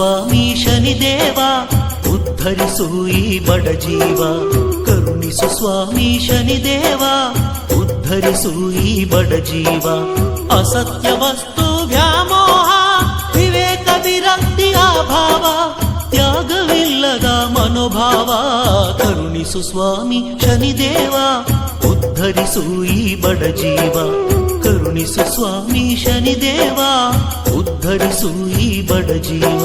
ಕರುಣಿಸು ಸ್ವಾಮಿ ಶನಿದೇವ ಉದ್ಧರಿಸು ಈ ಬಡ ಜೀವ ಕರುಣಿಸು ಸ್ವಾಮಿ ಶನಿದೇವ ಉದ್ಧರಿಸು ಈ ಬಡ ಜೀವ ಅಸತ್ಯ ವಸ್ತು ವ್ಯಾಮೋಹ ವಿವೇಕ ವಿರಕ್ತಿಯ ಭಾವ ತ್ಯಾಗವಿಲ್ಲದ ಮನೋಭಾವ ಕರುಣಿಸು ಸ್ವಾಮಿ ಶನಿದೇವ ಉದ್ಧರಿಸು ಈ ಬಡ ಜೀವ ಕರುಣಿಸು ಸ್ವಾಮಿ ಶನಿದೇವ ಉದ್ಧರಿಸು ಈ ಬಡ ಜೀವ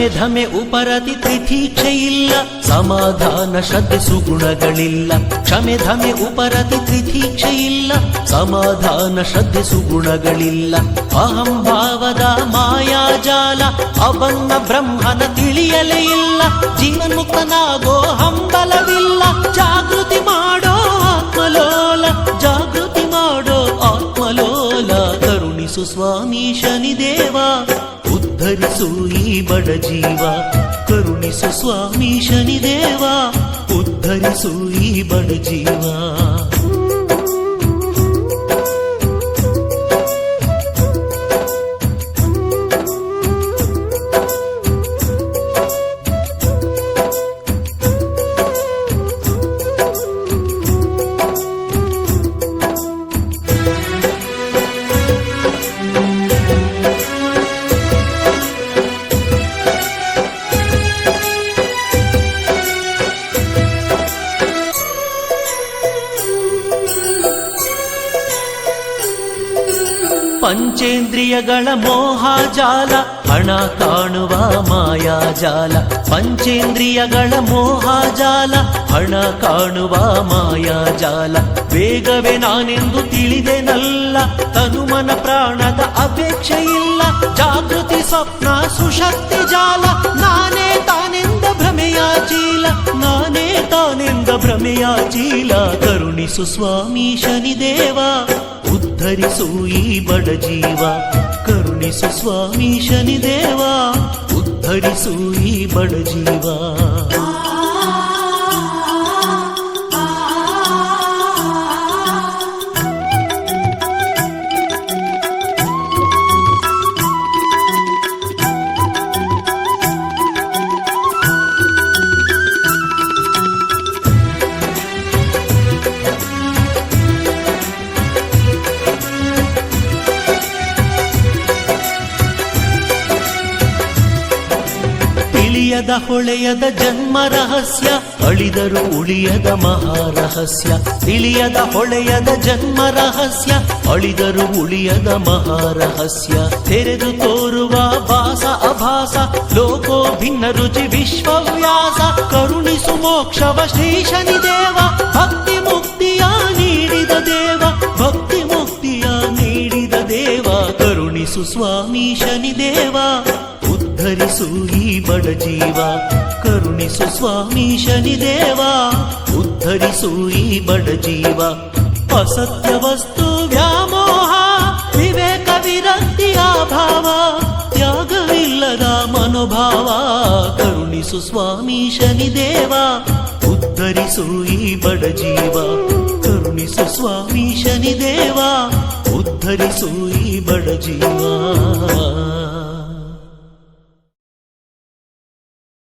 ಕ್ಷಮೆ ಧಮೆ ಉಪರತಿ ತಿಥೀಕ್ಷೆ ಇಲ್ಲ, ಸಮಾಧಾನ ಶ್ರದ್ಧೆ ಸುಗುಣಗಳಿಲ್ಲ. ಕ್ಷಮೆ ಧಮೆ ಉಪರತಿ ತಿಥೀಕ್ಷೆ ಇಲ್ಲ, ಸಮಾಧಾನ ಶ್ರದ್ಧೆ ಸುಗುಣಗಳಿಲ್ಲ. ಅಹಂಭಾವದ ಮಾಯಾಜಾಲ ಅಬನ್ನ ಬ್ರಹ್ಮನ ತಿಳಿಯಲೇ ಇಲ್ಲ. ಜೀವನ್ಮುಕ್ತನಾಗೋ ಹಂಬಲವಿಲ್ಲ, ಜಾಗೃತಿ ಮಾಡೋ ಆತ್ಮಲೋಲ, ಜಾಗೃತಿ ಮಾಡೋ ಆತ್ಮಲೋಲ. ಕರುಣಿಸು ಸ್ವಾಮಿ ಶನಿದೇವ ಉದ್ಧರಿಸು ಈ ಬಡ ಜೀವ ಕರುಣಿಸು ಸ್ವಾಮಿ ಶನಿದೇವ ಉದ್ಧರಿಸು ಈ ಬಡ ಜೀವ. ಪಂಚೇಂದ್ರಿಯಗಳ ಮೋಹಜಾಲ, ಹಣ ಕಾಣುವ ಮಾಯಾಜಾಲ. ಪಂಚೇಂದ್ರಿಯಗಳ ಮೋಹಜಾಲ, ಹಣ ಕಾಣುವ ಮಾಯಾಜಾಲ. ಬೇಗವೇ ನಾನೆಂದು ತಿಳಿದೆನಲ್ಲ, ತನುಮನ ಪ್ರಾಣದ ಅಪೇಕ್ಷೆ ಇಲ್ಲ ಜಾಗೃತಿ ಸ್ವಪ್ನ ಸುಶಕ್ತಿ ಜಾಲ, ನಾನೇ ತಾನೆಂದ ಭ್ರಮೆಯ ಚೀಲ ಕರುಣಿಸು ಸ್ವಾಮಿ ಶನಿದೇವ, ಉದ್ಧರಿಸು ಈ ಬಡ ಜೀವ. ಕರುಣಿಸು ಸ್ವಾಮಿ ಶನಿದೇವ, ಉದ್ಧರಿಸು ಈ ಬಡ ಜೀವ. ತಿಳಿಯದ ಹೊಳೆಯದ ಜನ್ಮ ರಹಸ್ಯ, ಅಳಿದರು ಉಳಿಯದ ಮಹಾರಹಸ್ಯ ತಿಳಿಯದ ಹೊಳೆಯದ ಜನ್ಮ ರಹಸ್ಯ, ಅಳಿದರು ಉಳಿಯದ ಮಹಾರಹಸ್ಯ ತೆರೆದು ತೋರುವ ಭಾಸ, ಅಭಾಸ ಲೋಕೋ ಭಿನ್ನ ರುಚಿ, ವಿಶ್ವವ್ಯಾಸ. ಕರುಣಿಸು ಮೋಕ್ಷವ ಶ್ರೀ ಶನಿದೇವ ದೇವ, ಕರುಣಿಸು ಸ್ವಾಮಿ ಶನಿದೇವ, ಉದ್ಧರಿಸು ಈ ಬಡ ಜೀವ. ಕರುಣಿಸು ಸ್ವಾಮಿ ಶನಿದೇವ, ಉದ್ಧರಿಸು ಈ ಬಡ ಜೀವ. ಅಸತ್ಯ ವಸ್ತು ವ್ಯಾಮೋಹ, ವಿವೇಕ ವಿರಕ್ತಿಯ ಭಾವ ತ್ಯಾಗವಿಲ್ಲದ ಮನೋಭಾವ. ಕರುಣಿಸು ಸ್ವಾಮಿ ಶನಿದೇವ, ಉದ್ಧರಿಸು ಈ ಬಡ ಜೀವ. ಕರುಣಿಸು ಸ್ವಾಮಿ ಶನಿದೇವ ಉದ್ಧರಿಸು ಈ ಬಡ ಜೀವ